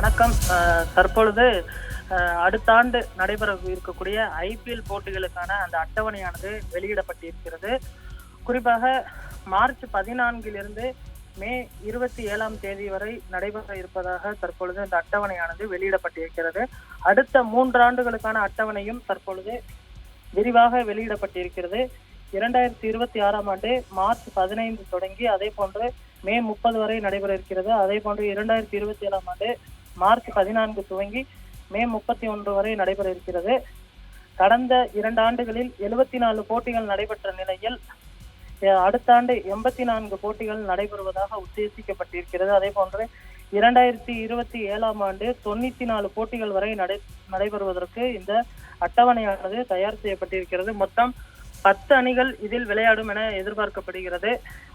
வணக்கம். தற்பொழுது அடுத்த ஆண்டு நடைபெற இருக்கக்கூடிய ஐபிஎல் போட்டிகளுக்கான அந்த அட்டவணையானது வெளியிடப்பட்டிருக்கிறது. குறிப்பாக மார்ச் பதினான்கிலிருந்து மே இருபத்தி ஏழாம் தேதி வரை நடைபெற இருப்பதாக தற்பொழுது இந்த அட்டவணையானது வெளியிடப்பட்டிருக்கிறது. அடுத்த மூன்றாண்டுகளுக்கான அட்டவணையும் தற்பொழுது விரிவாக வெளியிடப்பட்டிருக்கிறது. இரண்டாயிரத்தி இருபத்தி ஆறாம் ஆண்டு மார்ச் பதினைந்து தொடங்கி அதே போன்று மே முப்பது வரை நடைபெற இருக்கிறது. அதே போன்று இரண்டாயிரத்தி இருபத்தி ஏழாம் ஆண்டு மார்ச் பதினான்கு துவங்கி மே முப்பத்தி ஒன்று வரை நடைபெற இருக்கிறது. கடந்த இரண்டு ஆண்டுகளில் எழுபத்தி நாலு போட்டிகள் நடைபெற்ற நிலையில் அஹ், அடுத்த ஆண்டு எண்பத்தி நான்கு போட்டிகள் நடைபெறுவதாக உத்தேசிக்கப்பட்டிருக்கிறது. அதே போன்று இரண்டாயிரத்தி இருபத்தி ஏழாம் ஆண்டு தொண்ணூத்தி நாலு போட்டிகள் வரை நடை நடைபெறுவதற்கு இந்த அட்டவணையானது தயார் செய்யப்பட்டிருக்கிறது. மொத்தம் பத்து அணிகள் இதில் விளையாடும் என எதிர்பார்க்கப்படுகிறது.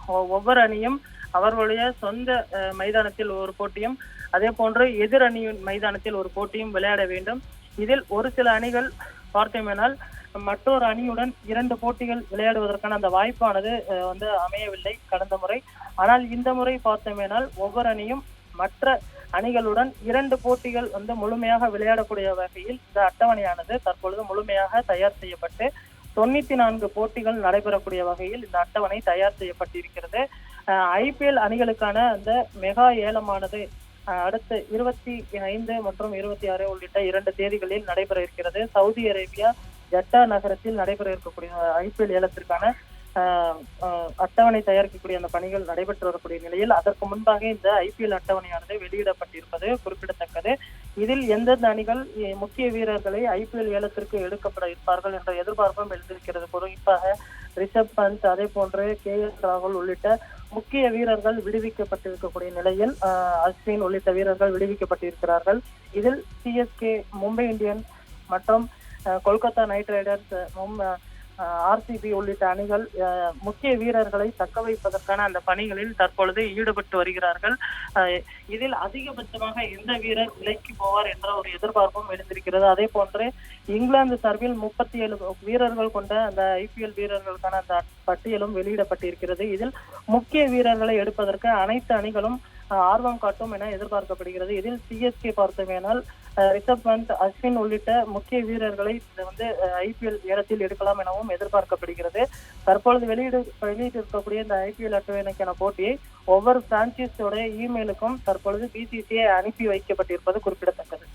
ஒ- ஒவ்வொரு அணியும் அவர்களுடைய சொந்த மைதானத்தில் ஒரு போட்டியும் அதே போன்று எதிர் அணியின் மைதானத்தில் ஒரு போட்டியும் விளையாட வேண்டும். இதில் ஒரு சில அணிகள் பார்த்தோமேனால் மற்றொரு அணியுடன் இரண்டு போட்டிகள் விளையாடுவதற்கான அந்த வாய்ப்பானது வந்து அமையவில்லை கடந்த முறை. ஆனால் இந்த முறை பார்த்தோமேனால் ஒவ்வொரு அணியும் மற்ற அணிகளுடன் இரண்டு போட்டிகள் வந்து முழுமையாக விளையாடக்கூடிய வகையில் இந்த அட்டவணையானது தற்பொழுது முழுமையாக தயார் செய்யப்பட்டு தொண்ணூத்தி நான்கு போட்டிகள் நடைபெறக்கூடிய வகையில் இந்த அட்டவணை தயார் செய்யப்பட்டிருக்கிறது. ஐபிஎல் அணிகளுக்கான அந்த மெகா ஏலமானது அடுத்து அடுத்த இருபத்தி ஐந்து மற்றும் இருபத்தி ஆறு உள்ளிட்ட இரண்டு தேதிகளில் நடைபெற இருக்கிறது. சவுதி அரேபியா ஜட்டா நகரத்தில் நடைபெற இருக்கக்கூடிய ஐபிஎல் ஏலத்திற்கான அட்டவணை தயாரிக்கக்கூடிய அந்த பணிகள் நடைபெற்று வரக்கூடிய நிலையில் அதற்கு முன்பாக இந்த ஐபிஎல் அட்டவணையானது வெளியிடப்பட்டிருப்பது இதில் எந்தெந்த அணிகள் முக்கிய வீரர்களை ஐபிஎல் ஏலத்திற்கு எடுக்கப்பட இருப்பார்கள் என்ற எதிர்பார்ப்பும் எழுந்திருக்கிறது. குறிப்பாக ரிஷப் பந்த் அதே போன்று கே எஸ் ராகுல் உள்ளிட்ட முக்கிய வீரர்கள் விடுவிக்கப்பட்டிருக்கக்கூடிய நிலையில் அஸ்வின் உள்ளிட்ட வீரர்கள் விடுவிக்கப்பட்டிருக்கிறார்கள். இதில் சிஎஸ்கே மும்பை இந்தியன்ஸ் மற்றும் கொல்கத்தா நைட் ரைடர்ஸ் ஆர்சிபி உள்ளிட்ட அணிகள் முக்கிய வீரர்களை தக்க வைப்பதற்கான அந்த பணிகளில் தற்பொழுது ஈடுபட்டு வருகிறார்கள். இதில் அதிகபட்சமாக எந்த வீரர் விலைக்கு போவார் என்ற ஒரு எதிர்பார்ப்பும் எழுந்திருக்கிறது. அதே போன்று இங்கிலாந்து சார்பில் முப்பத்தி ஏழு வீரர்கள் கொண்ட அந்த ஐபிஎல் வீரர்களுக்கான அந்த பட்டியலும் வெளியிடப்பட்டிருக்கிறது. இதில் முக்கிய வீரர்களை எடுப்பதற்கு அனைத்து அணிகளும் ஆர்வம் காட்டும் என எதிர்பார்க்கப்படுகிறது. இதில் சிஎஸ்கே பார்த்தோமேனால் ரிஷப் பந்த் அஸ்வின் உள்ளிட்ட முக்கிய வீரர்களை இது வந்து ஐபிஎல் ஏலத்தில் எடுக்கலாம் எனவும் எதிர்பார்க்கப்படுகிறது. தற்பொழுது வெளியிடு வெளியிட்டிருக்கக்கூடிய இந்த ஐபிஎல் அட்டவணைக்கான போட்டியை ஒவ்வொரு பிரான்ச்சைஸோட இமெயிலுக்கும் தற்பொழுது பிசிசிஐ அனுப்பி வைக்கப்பட்டிருப்பது குறிப்பிடத்தக்கது.